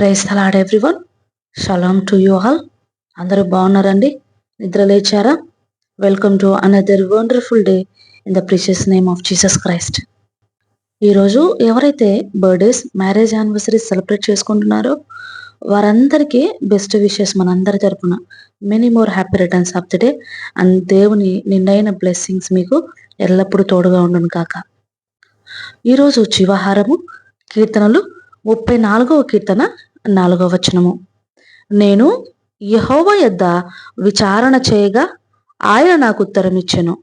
Praise the Lord everyone. Shalom to you all. అందరూ బాగున్నారండి? నిద్ర లేచారా? Welcome to another wonderful day in the precious name of Jesus Christ. ఈరోజు ఎవరైతే birthdays marriage anniversary celebrate చేసుకుంటున్నారో వారందరికీ best wishes మనందరి తరపున. Many more happy returns of the day. And దేవుని నిండైన బ్లెస్సింగ్స్ మీకు ఎల్లప్పుడూ తోడుగా ఉండను కాక ఈరోజు జీవాహారము కీర్తనలు ముప్పై నాలుగవ కీర్తన నాలుగవ వచనము. నేను యహోవ యొద్ద విచారణ చేయగా ఆయన నాకు ఉత్తరం ఇచ్చెను.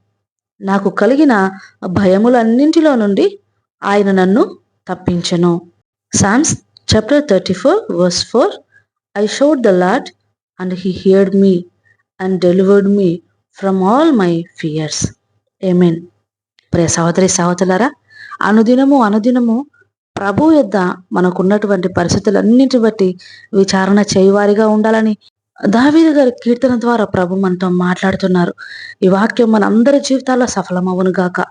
నాకు కలిగిన భయములన్నింటిలో నుండి ఆయన నన్ను తప్పించెను. Psalms chapter thirty four verse four I sought the Lord and he heard me and delivered me from all my fears amen ప్రియ సహోదరి సహోదరులరా అనుదినము అనుదినము ప్రభు యొద్ద మనకున్నటువంటి పరిస్థితులన్నింటి బట్టి విచారణ చేయవారిగా ఉండాలని దావీదు గారి కీర్తన ద్వారా ప్రభు మనతో మాట్లాడుతున్నారు. ఈ వాక్యం మన అందరి జీవితాల్లో సఫలమవును గాక.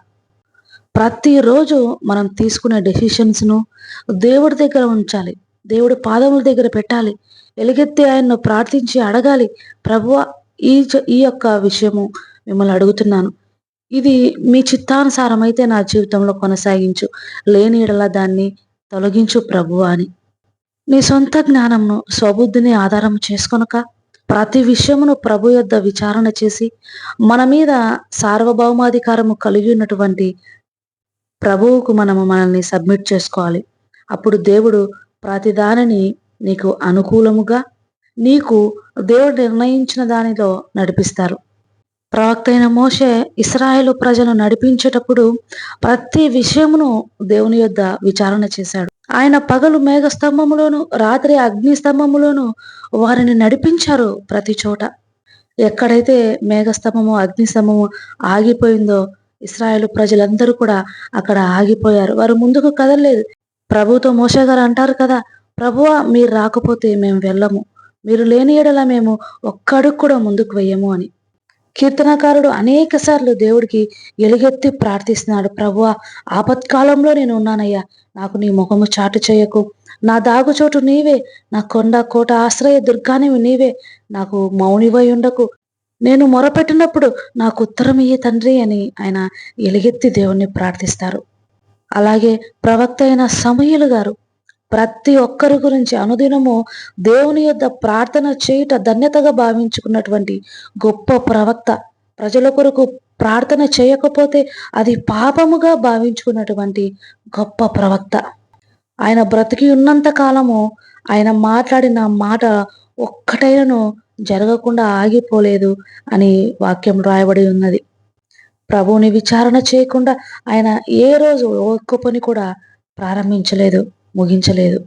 ప్రతిరోజు మనం తీసుకునే డెసిషన్స్ను దేవుడి దగ్గర ఉంచాలి. దేవుడి పాదముల దగ్గర పెట్టాలి. ఎలుగెత్తి ఆయన్ను ప్రార్థించి అడగాలి. ప్రభువ ఈ ఈ యొక్క విషయము మిమ్మల్ని అడుగుతున్నాను. ఇది మీ చిత్తానుసారం అయితే నా జీవితంలో కొనసాగించు. లేని ఎడల దాన్ని తొలగించు ప్రభు అని. నీ సొంత జ్ఞానంను స్వబుద్ధిని ఆధారం చేసుకొనక ప్రతి విషయమును ప్రభు యొద్ద విచారణ చేసి మన మీద సార్వభౌమాధికారము కలిగి ఉన్నటువంటి ప్రభువుకు మనము మనల్ని సబ్మిట్ చేసుకోవాలి. అప్పుడు దేవుడు ప్రతి దానిని నీకు అనుకూలముగా నీకు దేవుడు నిర్ణయించిన దానిలో నడిపిస్తారు. ప్రవక్త అయిన మోషే ఇస్రాయేలు ప్రజలు నడిపించేటప్పుడు ప్రతి విషయమును దేవుని యొద్ద విచారణ చేశాడు. ఆయన పగలు మేఘ స్తంభములోను రాత్రి అగ్ని స్తంభములోను వారిని నడిపించారు ప్రతి చోట. ఎక్కడైతే మేఘస్తంభము అగ్నిస్తంభము ఆగిపోయిందో ఇస్రాయేల్ ప్రజలందరూ కూడా అక్కడ ఆగిపోయారు. వారు ముందుకు కదలలేదు. ప్రభుతో మోసే గారు అంటారు కదా ప్రభువ మీరు రాకపోతే మేము వెళ్ళము. మీరు లేని ఎడల మేము ఒక్కడుగు కూడా ముందుకు వెయ్యము అని. కీర్తనకారుడు అనేక సార్లు దేవుడికి ఎలుగెత్తి ప్రార్థిస్తున్నాడు. ప్రభు ఆపత్కాలంలో నేను ఉన్నానయ్యా. నాకు నీ ముఖము చాటు చేయకు. నా దాగుచోటు నీవే. నా కొండ కోట ఆశ్రయ దుర్గానివి నీవే. నాకు మౌనివై ఉండకు. నేను మొరపెట్టినప్పుడు నాకు ఉత్తరం ఇయ్యే తండ్రి అని ఆయన ఎలుగెత్తి దేవుణ్ణి ప్రార్థిస్తారు. అలాగే ప్రవక్త అయిన సమయులు గారు ప్రతి ఒక్కరి గురించి అనుదినము దేవుని యొద్ద ప్రార్థన చేయుట ధన్యతగా భావించుకున్నటువంటి గొప్ప ప్రవక్త. ప్రజల కొరకు ప్రార్థన చేయకపోతే అది పాపముగా భావించుకున్నటువంటి గొప్ప ప్రవక్త. ఆయన బ్రతికి ఉన్నంత కాలము ఆయన మాట్లాడిన మాట ఒక్కటైనను జరగకుండా ఆగిపోలేదు అని వాక్యం రాయబడి ఉన్నది. ప్రభువుని విచారణ చేయకుండా ఆయన ఏ రోజు ఒక్క పని కూడా ప్రారంభించలేదు. ముగించలేదు.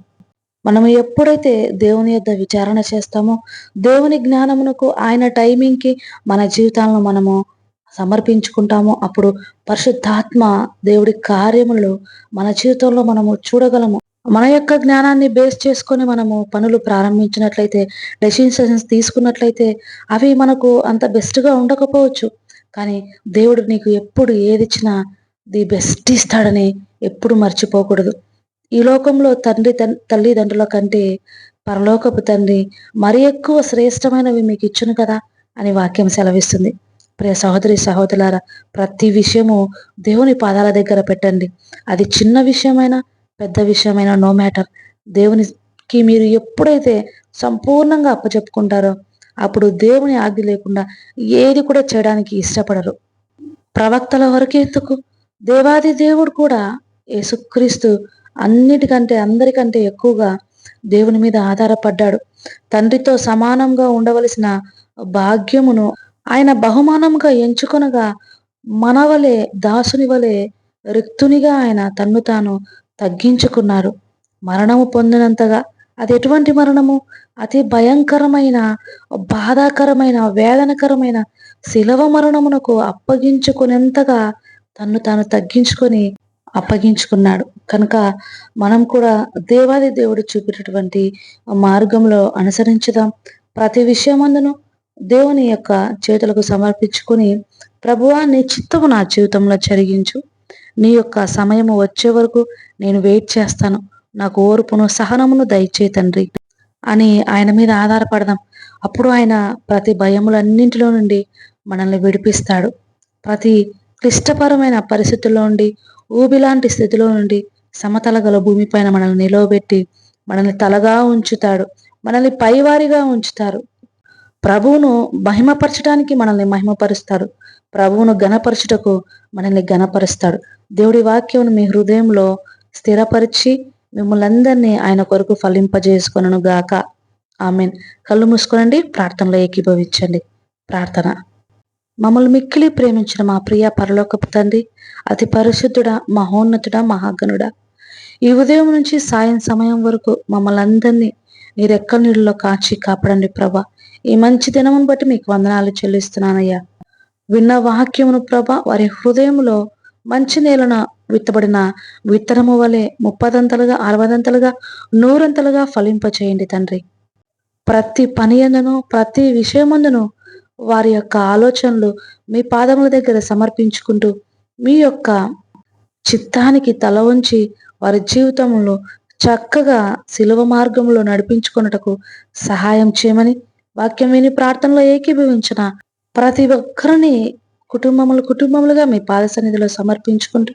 మనం ఎప్పుడైతే దేవుని యొక్క విచారణ చేస్తామో దేవుని జ్ఞానమునకు ఆయన టైమింగ్కి మన జీవితాలను మనము సమర్పించుకుంటామో అప్పుడు పరిశుద్ధాత్మ దేవుడి కార్యములు మన జీవితంలో మనము చూడగలము. మన యొక్క జ్ఞానాన్ని బేస్ చేసుకొని మనము పనులు ప్రారంభించినట్లయితే డెసిషన్స్ తీసుకున్నట్లయితే అవి మనకు అంత బెస్ట్గా ఉండకపోవచ్చు. కానీ దేవుడు నీకు ఎప్పుడు ఏది ఇచ్చినా ది బెస్ట్ ఇస్తాడని ఎప్పుడు మర్చిపోకూడదు. ఈ లోకంలో తండ్రి తల్లిదండ్రుల కంటే పరలోకపు తండ్రి మరి ఎక్కువ శ్రేష్టమైనవి మీకు ఇచ్చును కదా అని వాక్యం సెలవిస్తుంది. ప్రియ సహోదరి సహోదరులారా ప్రతి విషయము దేవుని పాదాల దగ్గర పెట్టండి. అది చిన్న విషయమైనా పెద్ద విషయమైనా నో మ్యాటర్. దేవునికి మీరు ఎప్పుడైతే సంపూర్ణంగా అప్పచెప్పుకుంటారో అప్పుడు దేవుని ఆజ్ఞ లేకుండా ఏది కూడా చేయడానికి ఇష్టపడరు. ప్రవక్తల వరకెందుకు దేవాది దేవుడు కూడా యేసుక్రీస్తు అన్నిటికంటే అందరికంటే ఎక్కువగా దేవుని మీద ఆధారపడ్డాడు. తండ్రితో సమానంగా ఉండవలసిన భాగ్యమును ఆయన బహుమానంగా ఎంచుకొనగా మనవలే దాసుని వలె రిక్తునిగా ఆయన తన్ను తాను తగ్గించుకున్నారు. మరణము పొందినంతగా అది ఎటువంటి మరణము? అతి భయంకరమైన బాధాకరమైన వేదనకరమైన శిలవ మరణమునకు అప్పగించుకునేంతగా తన్ను తాను తగ్గించుకొని అప్పగించుకున్నాడు. కనుక మనం కూడా దేవాది దేవుడు చూపేటటువంటి మార్గంలో అనుసరించుదాం. ప్రతి విషయమందును దేవుని యొక్క చేతులకు సమర్పించుకుని ప్రభువా నీ చిత్తము నా జీవితంలో జరిగించు. నీ యొక్క సమయము వచ్చే వరకు నేను వెయిట్ చేస్తాను. నాకు ఓర్పును సహనమును దయచే తండ్రి అని ఆయన మీద ఆధారపడదాం. అప్పుడు ఆయన ప్రతి భయములన్నింటిలో నుండి మనల్ని విడిపిస్తాడు. ప్రతి క్లిష్టపరమైన పరిస్థితుల్లో నుండి ఊబిలాంటి స్థితిలో నుండి సమతల గల భూమిపైన మనల్ని నిలవబెట్టి మనల్ని తలగా ఉంచుతాడు. మనల్ని పైవారిగా ఉంచుతారు. ప్రభువును మహిమపరచడానికి మనల్ని మహిమపరుస్తాడు. ప్రభువును గణపరచుటకు మనల్ని గణపరుస్తాడు దేవుడి వాక్యం మీ హృదయంలో స్థిరపరిచి మిమ్మల్ని అందరినీ ఆయన కొరకు ఫలింపజేసుకొనను గాక ఆమెన్. కళ్ళు మూసుకోనండి ప్రార్థనలో ఏకీభవించండి. ప్రార్థన. మమ్మల్ని మిక్కిలి ప్రేమించిన మా ప్రియ పరలోకపు తండ్రి అతి పరిశుద్ధుడా మహోన్నతుడా మహాగణుడా. ఈ ఉదయం నుంచి సాయం సమయం వరకు మమ్మల్ని అందరినీ రెక్క నీళ్ళలో కాచి కాపాడండి ప్రభా. ఈ మంచి దినమును బట్టి మీకు వందనాలు చెల్లిస్తున్నానయ్యా. విన్న వాక్యమును ప్రభ వారి హృదయంలో మంచి నేలన విత్తబడిన విత్తనము వలె ముప్పదంతలుగా అరవదంతలుగా నూరంతలుగా ఫలింపచేయండి తండ్రి. ప్రతి పని ఎందును ప్రతి విషయమందును వారి యొక్క ఆలోచనలు మీ పాదముల దగ్గర సమర్పించుకుంటూ మీ యొక్క చిత్తానికి తల ఉంచి వారి జీవితంలో చక్కగా శిలువ మార్గంలో నడిపించుకున్నటకు సహాయం చేయమని వాక్యం విని ప్రార్థనలో ఏకీభవించిన ప్రతి ఒక్కరిని కుటుంబములు కుటుంబములుగా మీ పాద సన్నిధిలో సమర్పించుకుంటూ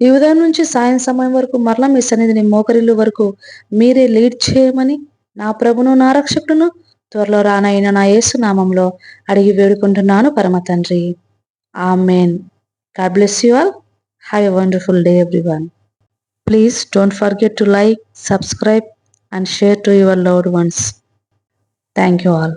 ఈ ఉదయం నుంచి సాయం సమయం వరకు మరలా మీ సన్నిధిని మోకరిల్లు వరకు మీరే లీడ్ చేయమని నా ప్రభును నా రక్షకుడును త్వరలో రానైన నా యేసు నామంలో అడిగి వేడుకుంటున్నాను పరమ తండ్రి. Amen God bless you all. Have a wonderful day everyone please don't forget to like subscribe and share to your loved ones. Thank you all.